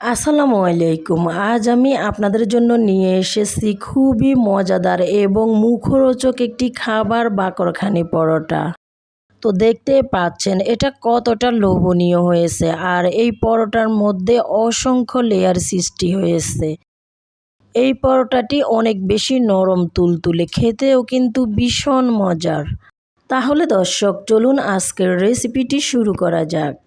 আসসালামু আলাইকুম। আজ আমি আপনাদের জন্য নিয়ে এসেছি খুবই মজাদার এবং মুখরোচক একটি খাবার বাকরখানি পরোটা। তো দেখতে পাচ্ছেন, এটা কতটা লোভনীয় হয়েছে আর এই পরোটার মধ্যে অসংখ্য লেয়ার সৃষ্টি হয়েছে। এই পরোটাটি অনেক বেশি নরম তুলতুলে, খেতেও কিন্তু ভীষণ মজার। তাহলে দর্শক, চলুন আজকের রেসিপিটি শুরু করা যাক।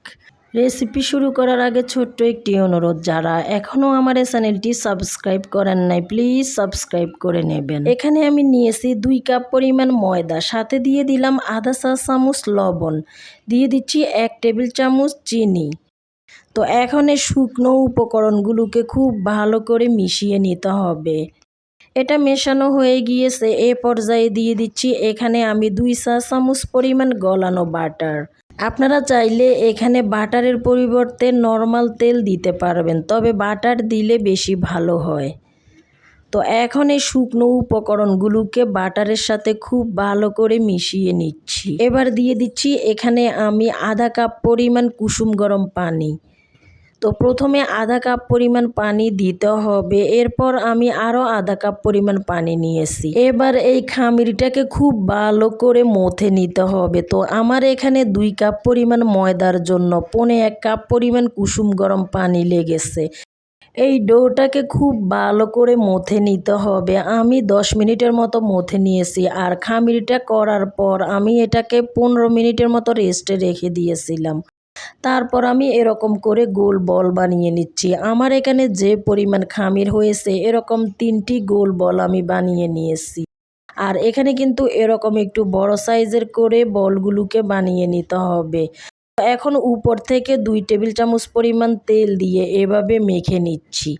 রেসিপি শুরু করার আগে ছোট্ট একটি অনুরোধ, যারা এখনও আমার এই চ্যানেলটি সাবস্ক্রাইব করেন নাই, প্লিজ সাবস্ক্রাইব করে নেবেন। এখানে আমি নিয়েছি দুই কাপ পরিমাণ ময়দা, সাথে দিয়ে দিলাম আধা চা চামচ লবণ, দিয়ে দিচ্ছি এক টেবিল চামচ চিনি। তো এখন এই শুকনো উপকরণগুলোকে খুব ভালো করে মিশিয়ে নিতে হবে। এটা মেশানো হয়ে গিয়েছে, এ পর্যায়ে দিয়ে দিচ্ছি এখানে আমি দুই চা চামচ পরিমাণ গলানো বাটার। আপনারা চাইলে এখানে বাটারের পরিবর্তে নর্মাল তেল দিতে পারবেন, তবে বাটার দিলে বেশি ভালো হয়। তো এখন এই শুকনো উপকরণগুলোকে বাটারের সাথে খুব ভালো করে মিশিয়ে নিচ্ছি। এবার দিয়ে দিচ্ছি এখানে আমি আধা কাপ পরিমাণ কুসুম গরম পানি। তো প্রথমে আধা কাপ পরিমাণ পানি দিতে হবে। এরপর আমি আরও আধা কাপ পরিমাণ পানি নিয়েছি। এবার এই খামিরটাকে খুব ভালো করে মথে নিতে হবে। তো আমার এখানে দুই কাপ পরিমাণ ময়দার জন্য পনে এক কাপ পরিমাণ কুসুম গরম পানি লেগেছে। এই ডোটাকে খুব ভালো করে মথে নিতে হবে। আমি দশ মিনিটের মতো মথে নিয়েছি আর খামিরটা করার পর আমি এটাকে পনেরো মিনিটের মতো রেস্টে রেখে দিয়েছিলাম। তারপর আমি এরকম করে গোল বল বানিয়ে নিচ্ছি। আমার এখানে যে পরিমাণ খামির হয়েছে, এরকম তিনটি গোল বল আমি বানিয়ে নিয়েছি। আর এখানে কিন্তু এরকম একটু বড় সাইজের করে বলগুলোকে বানিয়ে নিতে হবে। এখন উপর থেকে দুই টেবিল চামচ পরিমাণ তেল দিয়ে এভাবে মেখে নিচ্ছি।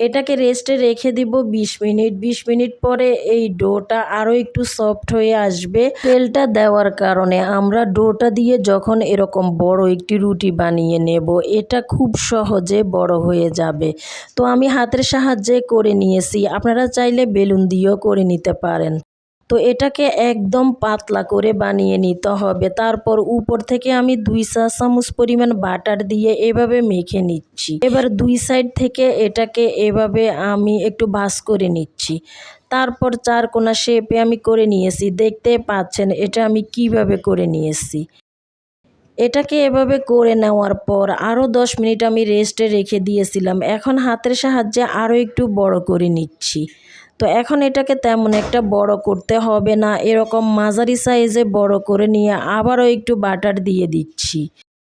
এটাকে রেস্টে রেখে দিব ২০ মিনিট। ২০ মিনিট পরে এই ডোটা আরও একটু সফট হয়ে আসবে। তেলটা দেওয়ার কারণে আমরা ডোটা দিয়ে যখন এরকম বড় একটি রুটি বানিয়ে নেব, এটা খুব সহজে বড় হয়ে যাবে। তো আমি হাতের সাহায্যে করে নিয়েছি। আপনারা চাইলে বেলুন দিয়েও করে নিতে পারেন। তো এটাকে একদম পাতলা করে বানিয়ে নিতে হবে। তারপর উপর থেকে আমি দুই চা চামচ পরিমাণ বাটার দিয়ে এভাবে মেখে নিচ্ছি। এবার দুই সাইড থেকে এটাকে এভাবে আমি একটু ভাস করে নিচ্ছি। তারপর চার কোনা শেপে আমি করে নিয়েছি। দেখতে পাচ্ছেন এটা আমি কীভাবে করে নিয়েছি। এটাকে এভাবে করে নেওয়ার পর আরও দশ মিনিট আমি রেস্টে রেখে দিয়েছিলাম। এখন হাতের সাহায্যে আরও একটু বড় করে নিচ্ছি। তো এখন এটাকে তেমন একটা বড় করতে হবে না। এরকম মাঝারি সাইজে বড় করে নিয়ে আবারও একটু বাটার দিয়ে দিচ্ছি।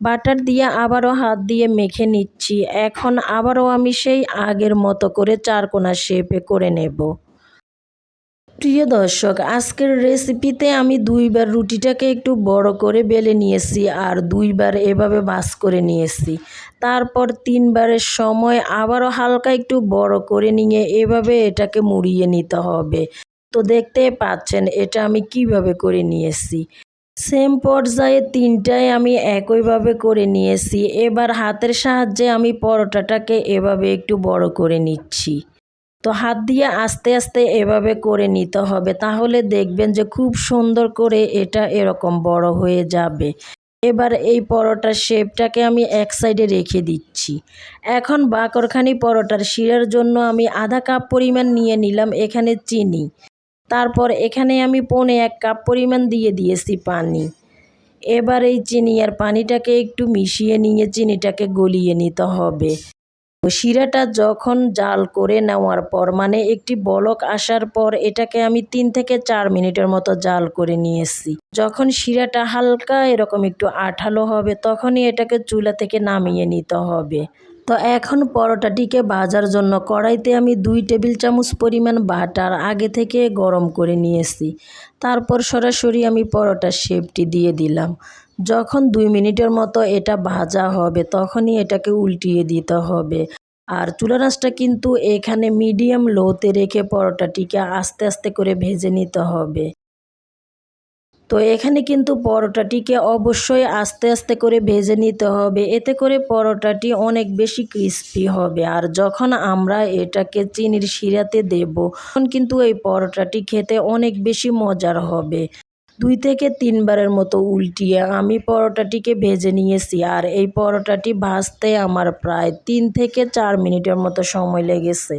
বাটার দিয়ে আবারও হাত দিয়ে মেখে নিচ্ছি। এখন আবারও আমি সেই আগের মতো করে চারকোনা শেপে করে নেব। প্রিয় দর্শক, আজকের রেসিপিতে আমি দুইবার রুটিটাকে একটু বড় করে বেলে নিয়েছি আর দুইবার এভাবে বাস করে নিয়েছি। তারপর তিনবারের সময় আবারও হালকা একটু বড় করে নিয়ে এভাবে এটাকে মুড়িয়ে নিতে হবে। তো দেখতে পাচ্ছেন এটা আমি কীভাবে করে নিয়েছি। সেম পর্যায়ে তিনটায় আমি একইভাবে করে নিয়েছি। এবার হাতের সাহায্যে আমি পরোটাটাকে এভাবে একটু বড় করে নিচ্ছি। তো হাত দিয়ে আস্তে আস্তে এভাবে করে নিতে হবে। তাহলে দেখবেন যে খুব সুন্দর করে এটা এরকম বড় হয়ে যাবে। এবার এই পরোটার শেপটাকে আমি এক সাইডে রেখে দিচ্ছি। এখন বাকরখানি পরোটার শিরার জন্য আমি আধা কাপ পরিমাণ নিয়ে নিলাম এখানে চিনি। তারপর এখানে আমি পনে এক কাপ পরিমাণ দিয়ে দিয়েছি পানি। এবার এই চিনি আর পানিটাকে একটু মিশিয়ে নিয়ে চিনিটাকে গলিয়ে নিতে হবে। শিরাটা যখন জাল করে নেওয়ার পর মানে একটি বলক আসার পর, এটাকে আমি তিন থেকে চার মিনিটের মতো জাল করে নিয়েছি। যখন শিরাটা হালকা এরকম একটু আঠালো হবে, তখনই এটাকে চুলা থেকে নামিয়ে নিতে হবে। তো এখন পরোটাটিকে ভাজার জন্য কড়াইতে আমি দুই টেবিল চামচ পরিমাণ বাটার আগে থেকে গরম করে নিয়েছি। তারপর সরাসরি আমি পরোটার শেপটি দিয়ে দিলাম। যখন দুই মিনিটের মতো এটা ভাজা হবে, তখনই এটাকে উল্টিয়ে দিতে হবে। আর চুলা রাসটা কিন্তু এখানে মিডিয়াম লোতে রেখে পরোটাটিকে আস্তে আস্তে করে ভেজে নিতে হবে। তো এখানে কিন্তু পরোটাটিকে অবশ্যই আস্তে আস্তে করে ভেজে নিতে হবে। এতে করে পরোটাটি অনেক বেশি ক্রিস্পি হবে। আর যখন আমরা এটাকে চিনির শিরাতে দেব, তখন কিন্তু এই পরোটাটি খেতে অনেক বেশি মজার হবে। দুই থেকে তিনবারের মতো উল্টিয়ে আমি পরোটাটিকে ভেজে নিয়েছি আর এই পরোটাটি ভাজতে আমার প্রায় তিন থেকে চার মিনিটের মতো সময় লেগেছে।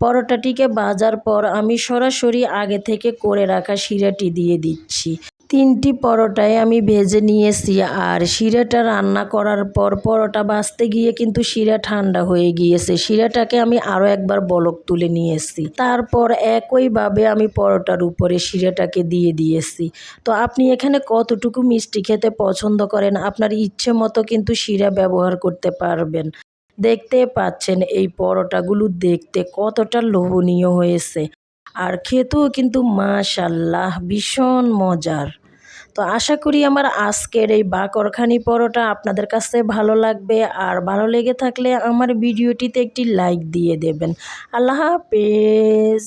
পরোটাটিকে ভাজার পর আমি সরাসরি আগে থেকে করে রাখা শিরাটি দিয়ে দিচ্ছি। তিনটি পরোটায় আমি ভেজে নিয়েছি আর শিরাটা রান্না করার পর পরোটা ভাজতে গিয়ে কিন্তু শিরা ঠান্ডা হয়ে গিয়েছে। শিরাটাকে আমি আরও একবার বলক তুলে নিয়েছি। তারপর একইভাবে আমি পরোটার উপরে শিরাটাকে দিয়ে দিয়েছি। তো আপনি এখানে কতটুকু মিষ্টি খেতে পছন্দ করেন? আপনার ইচ্ছে মতো কিন্তু শিরা ব্যবহার করতে পারবেন। দেখতে পাচ্ছেন এই পরোটাগুলো দেখতে কতটা লোভনীয় হয়েছে। আর খেতেও কিন্তু মাশাল্লাহ ভীষণ মজার। তো আশা করি আমার আজকের এই বাকরখানি পরোটা আপনাদের কাছে ভালো লাগবে আর ভালো লেগে থাকলে আমার ভিডিওটিতে একটি লাইক দিয়ে দেবেন। আল্লাহ হাফেজ।